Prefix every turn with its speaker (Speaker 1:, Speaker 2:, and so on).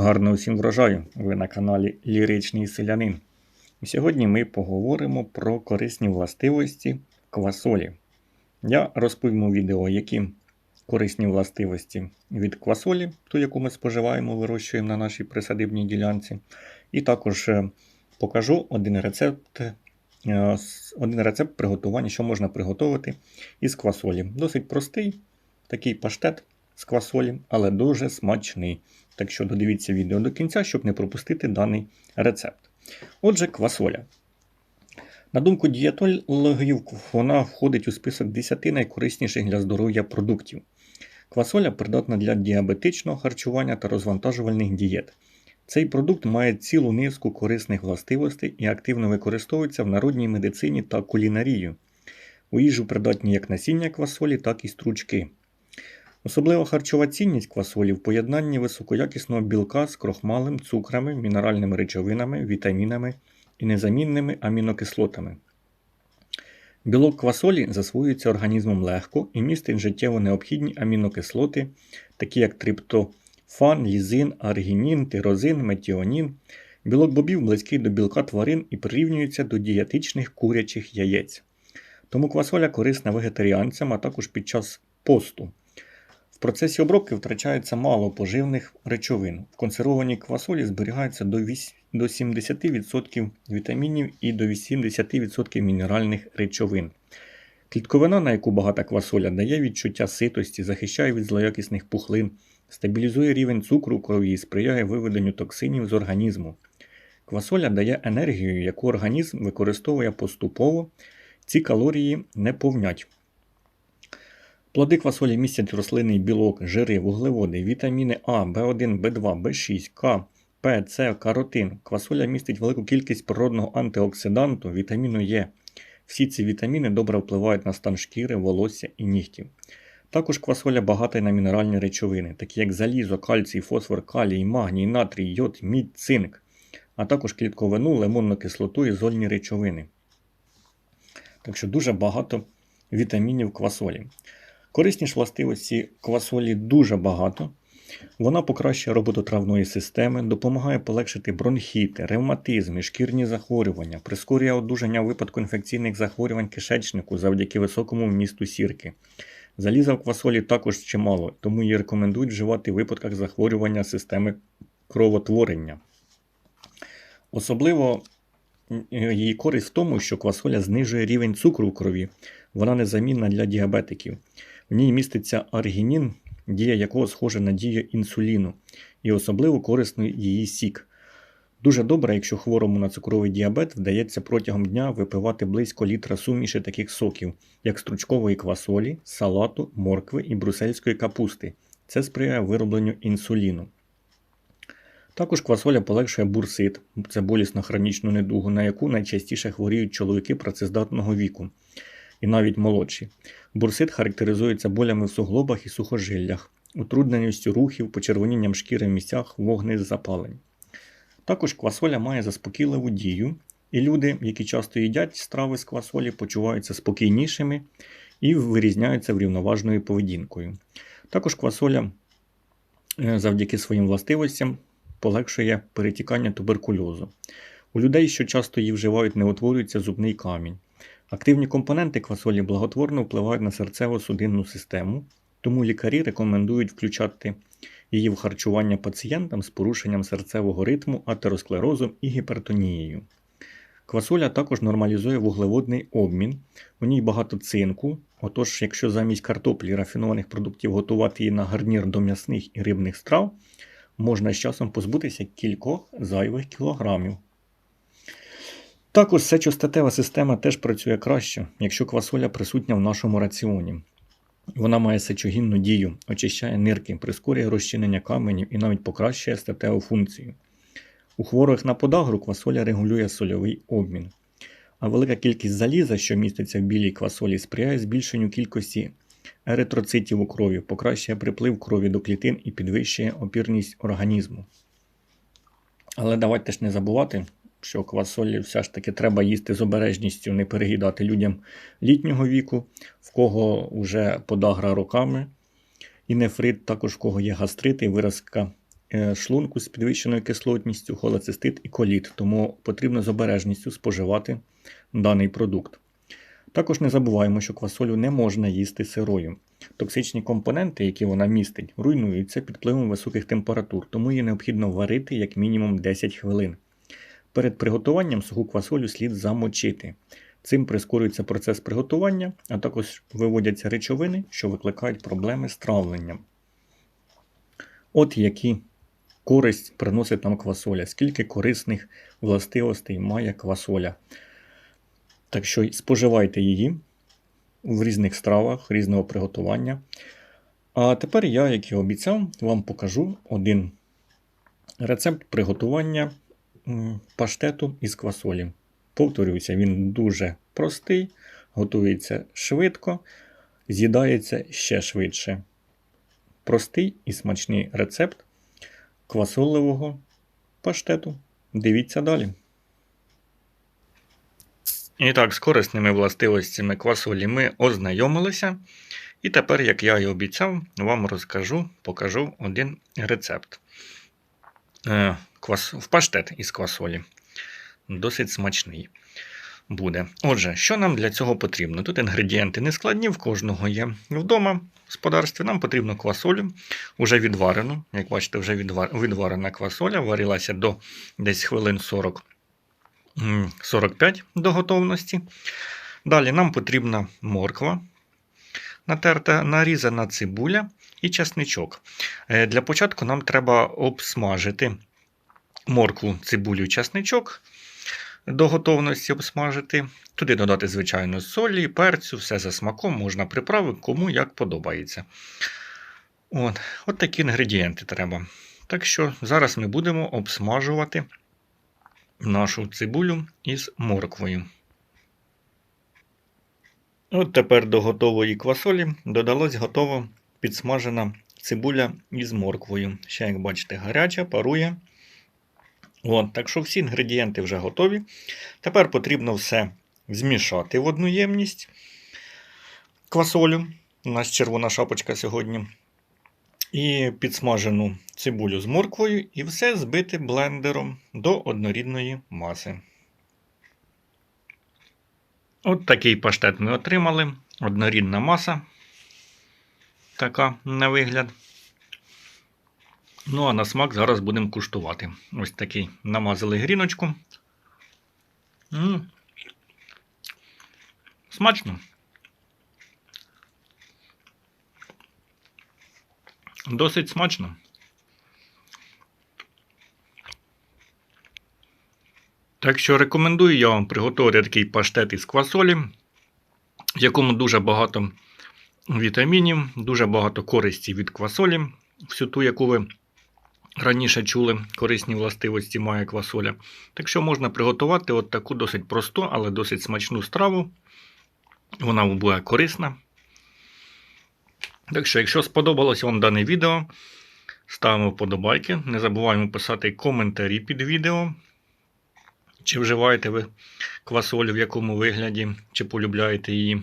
Speaker 1: Гарного всім врожаю! Ви на каналі Ліричний Селянин. Сьогодні ми поговоримо про корисні властивості квасолі. Я розповім у відео, які корисні властивості від квасолі, ту, яку ми споживаємо, вирощуємо на нашій присадибній ділянці. І також е, покажу один рецепт, е, один рецепт приготування, що можна приготувати із квасолі. Досить простий такий паштет з квасолі, але дуже смачний. Так що додивіться відео до кінця, щоб не пропустити даний рецепт. Отже, квасоля. На думку дієтологів, вона входить у список 10 найкорисніших для здоров'я продуктів. Квасоля придатна для діабетичного харчування та розвантажувальних дієт. Цей продукт має цілу низку корисних властивостей і активно використовується в народній медицині та кулінарії. У їжу придатні як насіння квасолі, так і стручки. Особлива харчова цінність квасолі в поєднанні високоякісного білка з крохмалем, цукрами, мінеральними речовинами, вітамінами і незамінними амінокислотами. Білок квасолі засвоюється організмом легко і містить життєво необхідні амінокислоти, такі як триптофан, лізин, аргінін, тирозин, метіонін. Білок бобів близький до білка тварин і прирівнюється до дієтичних курячих яєць. Тому квасоля корисна вегетаріанцям, а також під час посту. В процесі обробки втрачається мало поживних речовин. В консервованій квасолі зберігається до 70% вітамінів і до 80% мінеральних речовин. Клітковина, на яку багата квасоля, дає відчуття ситості, захищає від злоякісних пухлин, стабілізує рівень цукру у крові і сприяє виведенню токсинів з організму. Квасоля дає енергію, яку організм використовує поступово. Ці калорії не повнять. Плоди квасолі містять рослинний білок, жири, вуглеводи, вітаміни А, В1, В2, В6, К, П, С, каротин. Квасоля містить велику кількість природного антиоксиданту, вітаміну Е. Всі ці вітаміни добре впливають на стан шкіри, волосся і нігтів. Також квасоля багата й на мінеральні речовини, такі як залізо, кальцій, фосфор, калій, магній, натрій, йод, мідь, цинк, а також клітковину, лимонну кислоту і зольні речовини. Так що дуже багато вітамінів квасолі. Корисні ж властивості квасолі дуже багато. Вона покращує роботу травної системи, допомагає полегшити бронхіти, ревматизми, шкірні захворювання, прискорює одужання випадку інфекційних захворювань кишечнику завдяки високому вмісту сірки. Заліза в квасолі також чимало, тому її рекомендують вживати в випадках захворювання системи кровотворення. Особливо її користь в тому, що квасоля знижує рівень цукру в крові. Вона незамінна для діабетиків. В ній міститься аргінін, дія якого схожа на дію інсуліну, і особливо корисний її сік. Дуже добре, якщо хворому на цукровий діабет вдається протягом дня випивати близько літра суміші таких соків, як стручкової квасолі, салату, моркви і брусельської капусти. Це сприяє виробленню інсуліну. Також квасоля полегшує бурсит, це болісна хронічну недугу, на яку найчастіше хворіють чоловіки працездатного віку, і навіть молодші. Бурсит характеризується болями в суглобах і сухожиллях, утрудненістю рухів, почервонінням шкіри в місцях вогнезапалень. запалень. Також квасоля має заспокійливу дію, і люди, які часто їдять страви з квасолі, почуваються спокійнішими і вирізняються врівноважною поведінкою. Також квасоля е, завдяки своїм властивостям полегшує перетікання туберкульозу. У людей, що часто її вживають, не утворюється зубний камінь. Активні компоненти квасолі благотворно впливають на серцево-судинну систему, тому лікарі рекомендують включати її в харчування пацієнтам з порушенням серцевого ритму, атеросклерозом і гіпертонією. Квасоля також нормалізує вуглеводний обмін, у ній багато цинку. Отож, якщо замість картоплі рафінованих продуктів готувати її на гарнір до м'ясних і рибних страв, можна з часом позбутися кількох зайвих кілограмів. Також сечостатева система теж працює краще, якщо квасоля присутня в нашому раціоні. Вона має сечогінну дію, очищає нирки, прискорює розчинення каменів і навіть покращує статеву функцію. У хворих на подагру квасоля регулює сольовий обмін. А велика кількість заліза, що міститься в білій квасолі, сприяє збільшенню кількості еритроцитів у крові, покращує приплив крові до клітин і підвищує опірність організму. Але давайте ж не забувати, що квасолі все ж таки треба їсти з обережністю, не переїдати людям літнього віку, в кого вже подагра роками, і нефрит, також в кого є гастрит і виразка е, шлунку з підвищеною кислотністю, холецистит і коліт, тому потрібно з обережністю споживати даний продукт. Також не забуваємо, що квасолю не можна їсти сирою. Токсичні компоненти, які вона містить, руйнуються під впливом високих температур, тому її необхідно варити як мінімум 10 хвилин. Перед приготуванням суху квасолю слід замочити. Цим прискорюється процес приготування, а також виводяться речовини, що викликають проблеми з травленням. От які користь приносить нам квасоля, скільки корисних властивостей має квасоля. Так що споживайте її в різних стравах різного приготування. А тепер я, як і обіцяв, вам покажу один рецепт приготування паштету із квасолі. Повторюся, він дуже простий, готується швидко, з'їдається ще швидше. Простий і смачний рецепт квасолевого паштету. Дивіться далі. І так, з корисними властивостями квасолі ми ознайомилися. І тепер, як я і обіцяв, вам розкажу, покажу один рецепт. Е, квас... В паштет із квасолі. Досить смачний буде. Отже, що нам для цього потрібно? Тут інгредієнти не складні, в кожного є вдома в господарстві. Нам потрібно квасолю, вже відварену. Як бачите, вже відвар... відварена квасоля, варилася до десь хвилин 40. 45 до готовності. Далі нам потрібна морква, натерта, нарізана цибуля і часничок. Е, Для початку нам треба обсмажити моркву, цибулю часничок до готовності обсмажити. Туди додати, звичайно, солі, перцю, все за смаком, можна приправи, кому як подобається. От, от такі інгредієнти треба. Так що зараз ми будемо обсмажувати нашу цибулю із морквою. От тепер до готової квасолі додалась готова підсмажена цибуля із морквою. Ще, як бачите, гаряча, парує. От, так що всі інгредієнти вже готові. Тепер потрібно все змішати в одну ємність квасолю. У нас червона шапочка сьогодні. І підсмажену цибулю з морквою, і все збити блендером до однорідної маси. От такий паштет ми отримали. Однорідна маса. Така на вигляд. Ну, а на смак зараз будемо куштувати. Ось такий намазали гріночку. М. Смачно. Досить смачно. Так що рекомендую я вам приготувати такий паштет із квасолі, в якому дуже багато вітамінів, дуже багато користі від квасолі, всю ту, яку ви раніше чули, корисні властивості має квасоля. Так що можна приготувати от таку досить просту, але досить смачну страву. Вона буде корисна. Так що, якщо сподобалось вам дане відео, ставимо вподобайки. Не забуваємо писати коментарі під відео. Чи вживаєте ви квасолю в якому вигляді, чи полюбляєте її.